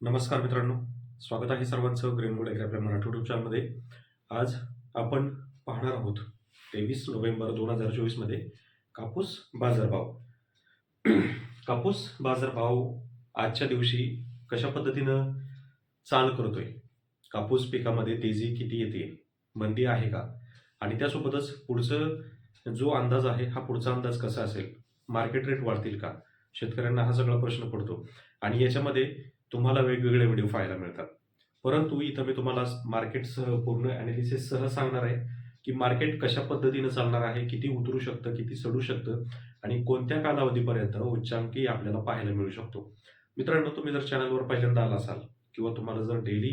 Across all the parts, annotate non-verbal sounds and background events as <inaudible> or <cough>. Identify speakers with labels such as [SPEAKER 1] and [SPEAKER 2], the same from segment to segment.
[SPEAKER 1] नमस्कार मित्रांनो स्वागत आहे सर्वांचं ग्रेनवूड ॲग्री आपल्या मराठी युट्यूब चॅनलमध्ये आज आपण पाहणार आहोत तेवीस नोव्हेंबर दोन हजार चोवीसमध्ये कापूस बाजारभाव <clears throat> कापूस बाजारभाव आजच्या दिवशी कशा पद्धतीनं चाल करतोय? कापूस पिकामध्ये तेजी किती येते? मंदी आहे का? आणि त्यासोबतच पुढचं जो अंदाज आहे हा पुढचा अंदाज कसा असेल? मार्केट रेट वाढतील का? शेतकऱ्यांना हा सगळा प्रश्न पडतो. आणि याच्यामध्ये तुम्हाला वेगवेगळे व्हिडिओ पाहायला मिळतात. परंतु इथं मी तुम्हाला मार्केटसह पूर्ण ॲनालिसिस सह सांगणार आहे की मार्केट कशा पद्धतीनं चालणार आहे किती उतरू शकतं किती चढू शकतं आणि कोणत्या कालावधीपर्यंत उच्चांकी आपल्याला पाहायला मिळू शकतो. मित्रांनो तुम्ही जर चॅनलवर पहिल्यांदा आला असाल किंवा तुम्हाला जर डेली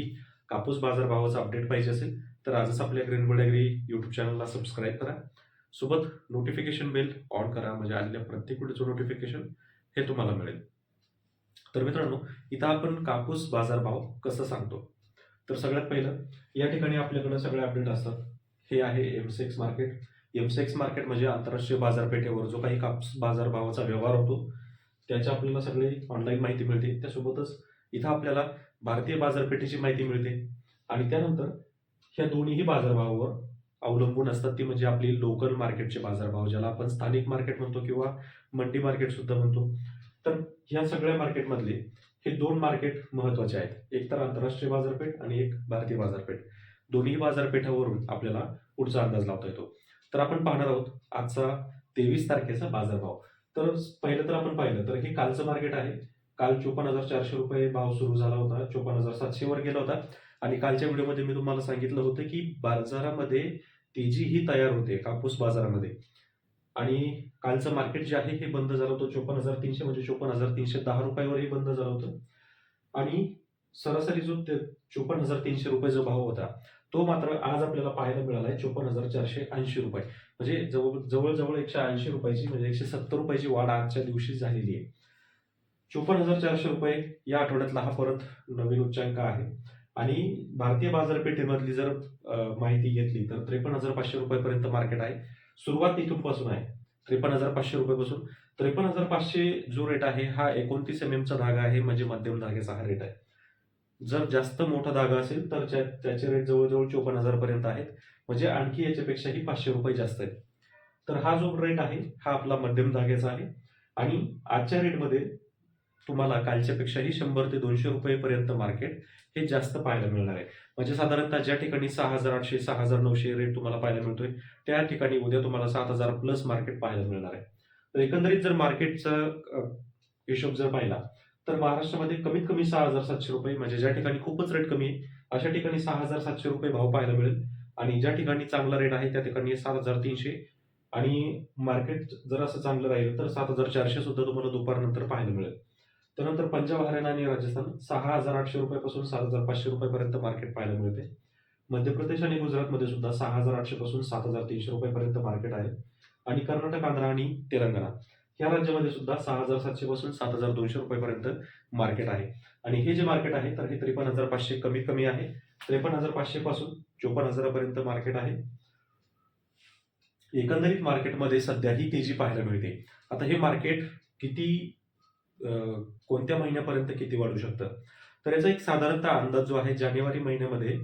[SPEAKER 1] कापूस बाजारभावाचा अपडेट पाहिजे असेल तर आजच आपल्या ग्रीन ॲग्री यूट्यूब चॅनलला सबस्क्राईब करा. सोबत नोटिफिकेशन बेल ऑन करा म्हणजे आलेल्या प्रत्येक व्हिडिओचं नोटिफिकेशन हे तुम्हाला मिळेल. तर मित्रांनो इथं आपण कापूस बाजारभाव कसं सांगतो? तर सगळ्यात पहिलं या ठिकाणी आपल्याकडे सगळे अपडेट असतात. हे आहे एमसेक्स मार्केट एमसेक्स मार्केट म्हणजे आंतरराष्ट्रीय बाजारपेठेवर जो काही कापूस बाजारभावाचा व्यवहार होतो त्याची आपल्याला सगळी ऑनलाईन माहिती मिळते. त्यासोबतच इथं आपल्याला भारतीय बाजारपेठेची माहिती मिळते. आणि त्यानंतर ह्या दोन्हीही बाजारभावावर अवलंबून असतात. ती म्हणजे आपली लोकल मार्केटचे बाजारभाव ज्याला आपण स्थानिक मार्केट म्हणतो किंवा मंडी मार्केट सुद्धा म्हणतो. तर ह्या सगळ्या मार्केटमधले हे दोन मार्केट महत्त्वाचे आहेत. एक तर आंतरराष्ट्रीय बाजारपेठ आणि एक भारतीय बाजारपेठ. दोन्ही बाजारपेठावरून आपल्याला पुढचा अंदाज लावता येतो. तर आपण पाहणार आहोत आजचा तेवीस तारखेचा बाजारभाव. तर पहिलं तर आपण पाहिलं तर हे कालचं मार्केट आहे. काल चोपन्न हजार चारशे रुपये भाव सुरू झाला होता. चोपन्न हजार सातशे वर गेला होता. आणि कालच्या व्हिडिओमध्ये मी तुम्हाला सांगितलं होतं की बाजारामध्ये तेजी ही तयार होते कापूस बाजारामध्ये. आणि कालचं मार्केट जे आहे हे बंद झालं होतं. चोपन्न हजार तीनशे म्हणजे चोपन्न हजार तीनशे दहा रुपयावरही बंद झालं होतं. आणि सरासरी जो ते चोपन्न हजार तीनशे रुपये जो भाव होता तो मात्र आज आपल्याला पाहायला मिळाला आहे चोपन्न हजार चारशे ऐंशी रुपये. म्हणजे जवळ जवळजवळ एकशे ऐंशी रुपयाची म्हणजे एकशे सत्तर रुपयाची वाढ आजच्या दिवशी झालेली आहे. चोपन्न हजार चारशे रुपये या आठवड्यातला हा परत नवीन उच्चांक आहे. आणि भारतीय बाजारपेठेमधली जर माहिती घेतली तर त्रेपन्न हजार पाचशे रुपयापर्यंत मार्केट आहे. सुरुवात इथून आहे. त्रेपन्न हजार पाचशे रुपयापासून. त्रेपन्न हजार पाचशे जो रेट आहे हा एकोणतीस एम एमचा धागा आहे म्हणजे मध्यम धाग्याचा हा रेट आहे. जर जास्त मोठा धागा असेल तर त्या- त्याचे रेट जवळजवळ चोपन्न हजारपर्यंत आहेत. म्हणजे आणखी याच्यापेक्षाही पाचशे रुपये जास्त आहेत. तर हा जो रेट आहे हा आपला मध्यम धाग्याचा आहे. आणि आजच्या रेटमध्ये तुम्हाला कालच्यापेक्षाही शंभर ते दोनशे रुपयेपर्यंत मार्केट हे जास्त पाहायला मिळणार आहे. म्हणजे साधारणतः ज्या ठिकाणी सहा हजार आठशे सहा हजार नऊशे रेट तुम्हाला पाहायला मिळतोय त्या ठिकाणी उद्या तुम्हाला सात हजार प्लस मार्केट पाहायला मिळणार आहे. तर एकंदरीत जर मार्केटचा हिशोब जर पाहिला तर महाराष्ट्रामध्ये कमीत कमी सहा हजार सातशे रुपये म्हणजे ज्या ठिकाणी खूपच रेट कमी आहे अशा ठिकाणी सहा हजार सातशे रुपये भाव पाहायला मिळेल. आणि ज्या ठिकाणी चांगला रेट आहे त्या ठिकाणी सात हजार तीनशे. आणि मार्केट जर असं चांगलं राहिलं तर सात हजार चारशे सुद्धा तुम्हाला दुपारनंतर पाहायला मिळेल. त्यानंतर पंजाब हरियाणा आणि राजस्थान सहा हजार आठशे रुपयापासून सात हजार पाचशे रुपयापर्यंत मार्केट पाहायला मिळते. मध्य प्रदेश आणि गुजरातमध्ये सुद्धा सहा हजार आठशे पासून सात हजार तीनशे रुपयापर्यंत मार्केट आहे. आणि कर्नाटक आंध्र आणि तेलंगणा या राज्यामध्ये सुद्धा सहा हजार सातशे पासून सात हजार दोनशे रुपयापर्यंत मार्केट आहे. आणि हे जे मार्केट आहे तर हे त्रेपन्न हजार पाचशे कमी कमी आहे. त्रेपन्न हजार पाचशे पासून चोपन्न हजारापर्यंत मार्केट आहे. एकंदरीत मार्केटमध्ये सध्या ही तेजी पाहायला मिळते. आता हे मार्केट किती कोणत्या महिन्यापर्यंत किती वाढू शकतं? तर याचा एक साधारणतः अंदाज जो आहे जानेवारी महिन्यामध्ये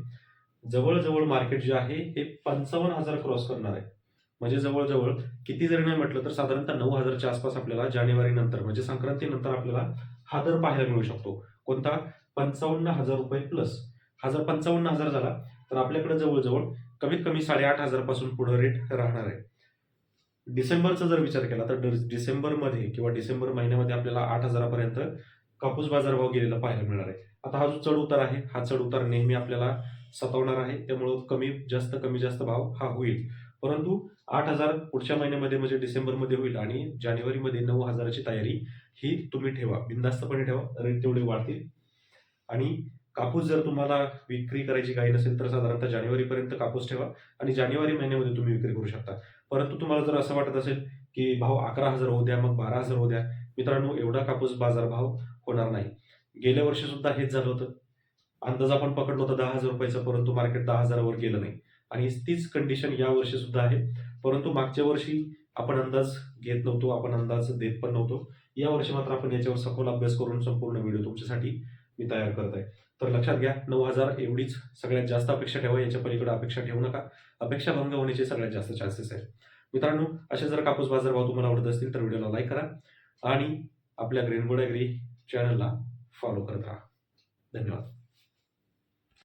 [SPEAKER 1] जवळजवळ मार्केट जे आहे हे पंचावन्न हजार क्रॉस करणार आहे. म्हणजे जवळजवळ किती जरी नाही म्हटलं तर साधारणतः नऊ हजारच्या आसपास आपल्याला जानेवारी नंतर म्हणजे संक्रांतीनंतर आपल्याला हा दर पाहायला मिळू शकतो. कोणता? पंचावन्न हजार रुपये प्लस हा जर पंचावन्न हजार झाला तर आपल्याकडे जवळजवळ कमीत कमी साडेआठ हजारपासून पुढे रेट राहणार आहे. डिसेंबरचा जर विचार केला तर डिसेंबरमध्ये किंवा डिसेंबर महिन्यामध्ये आपल्याला आठ हजारापर्यंत कापूस बाजारभाव गेलेला पाहायला मिळणार आहे. आता हा जो चढ उतार आहे हा चढ उतार नेहमी आपल्याला सतावणार आहे. त्यामुळं कमी जास्त कमी जास्त भाव हा होईल. परंतु आठ हजार पुढच्या महिन्यामध्ये म्हणजे डिसेंबरमध्ये होईल आणि जानेवारीमध्ये नऊ हजाराची तयारी ही तुम्ही ठेवा. बिंदास्तपणे ठेवा. रेट तेवढे वाढतील. आणि कापूस जर तुम्हाला विक्री करायची काही नसेल तर साधारणतः जानेवारीपर्यंत कापूस ठेवा आणि जानेवारी महिन्यामध्ये तुम्ही विक्री करू शकता. परंतु तुम्हाला जर असं वाटत असेल की भाव अकरा हजार होऊ द्या मग बारा हजार होऊ द्या मित्रांनो एवढा कापूस बाजारभाव होणार नाही. गेल्या वर्षी सुद्धा हेच झालं होतं. अंदाज आपण पकडलो होता दहा हजार रुपयाचा परंतु मार्केट दहा हजारावर गेलं नाही. आणि तीच कंडिशन या वर्षी सुद्धा आहे. परंतु मागच्या वर्षी आपण अंदाज घेत नव्हतो आपण अंदाज देत पण नव्हतो. या वर्षी मात्र आपण याच्यावर सखोल अभ्यास करून संपूर्ण व्हिडिओ तुमच्यासाठी मी तयार करत आहे तर लक्षात घ्या नऊ हजार एवढीच सगळ्यात जास्त अपेक्षा ठेवा याच्या पलीकडे अपेक्षा ठेवू नका. अपेक्षा भंग होण्याचे सगळ्यात जास्त चान्सेस आहेत. मित्रांनो असे जर कापूस बाजार भाव तुम्हाला आवडत असतील तर व्हिडिओला लाईक करा आणि आपल्या ग्रेनगोड ॲग्री चॅनलला फॉलो करत राहा. धन्यवाद.